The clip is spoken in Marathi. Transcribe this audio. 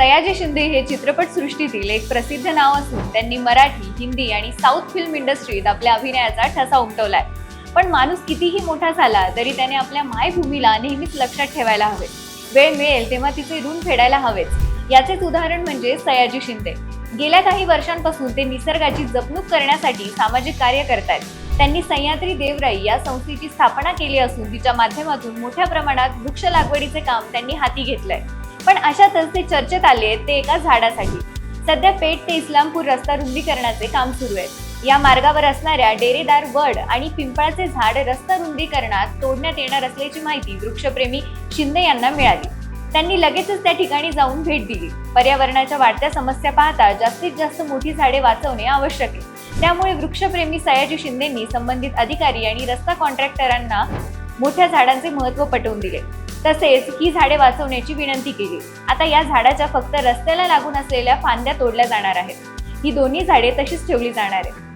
सयाजी शिंदे हे चित्रपटसृष्टीतील एक प्रसिद्ध नाव असून त्यांनी मराठी हिंदी आणि साऊथ फिल्म इंडस्ट्रीत आपल्या अभिनयाचा ठसा उमटवलाय. पण माणूस कितीही मोठा झाला तरी त्याने आपल्या मायभूमीला नेहमीच लक्षात ठेवायला हवे वेळ मिळेल तेव्हा तिचे ऋण फेडायला हवेच. याचेच उदाहरण म्हणजे सयाजी शिंदे. गेल्या काही वर्षांपासून ते निसर्गाची जपणूक करण्यासाठी सामाजिक कार्य करतायत. त्यांनी सह्याद्री देवराई या संस्थेची स्थापना केली असून तिच्या माध्यमातून मोठ्या प्रमाणात वृक्ष लागवडीचे काम त्यांनी हाती घेतलंय. पण अशातच ते चर्चेत आले आहेत ते एका झाडासाठी. सध्या पेठ ते इस्लामपूर रस्ता रुंदीकरणाचे काम सुरू आहे या मार्गावर असणाऱ्या डेरेदार वड आणि पिंपळाचे झाड रस्ता रुंदीकरणात तोडण्यात येणार असल्याची माहिती वृक्षप्रेमी शिंदे यांना मिळाली. त्यांनी लगेचच त्या ठिकाणी जाऊन भेट दिली. पर्यावरणाच्या वाढत्या समस्या पाहता जास्तीत जास्त मोठी झाडे वाचवणे आवश्यक आहे. त्यामुळे वृक्षप्रेमी सयाजी शिंदेंनी संबंधित अधिकारी आणि रस्ता कॉन्ट्रॅक्टरांना मोठ्या झाडांचे महत्त्व पटवून दिले. तसेच ही झाडे वाचवण्याची विनंती केली. आता या झाडाच्या फक्त रस्त्याला लागून असलेल्या फांद्या तोडल्या जाणार आहेत. ही दोन्ही झाडे तशीच ठेवली जाणार आहेत.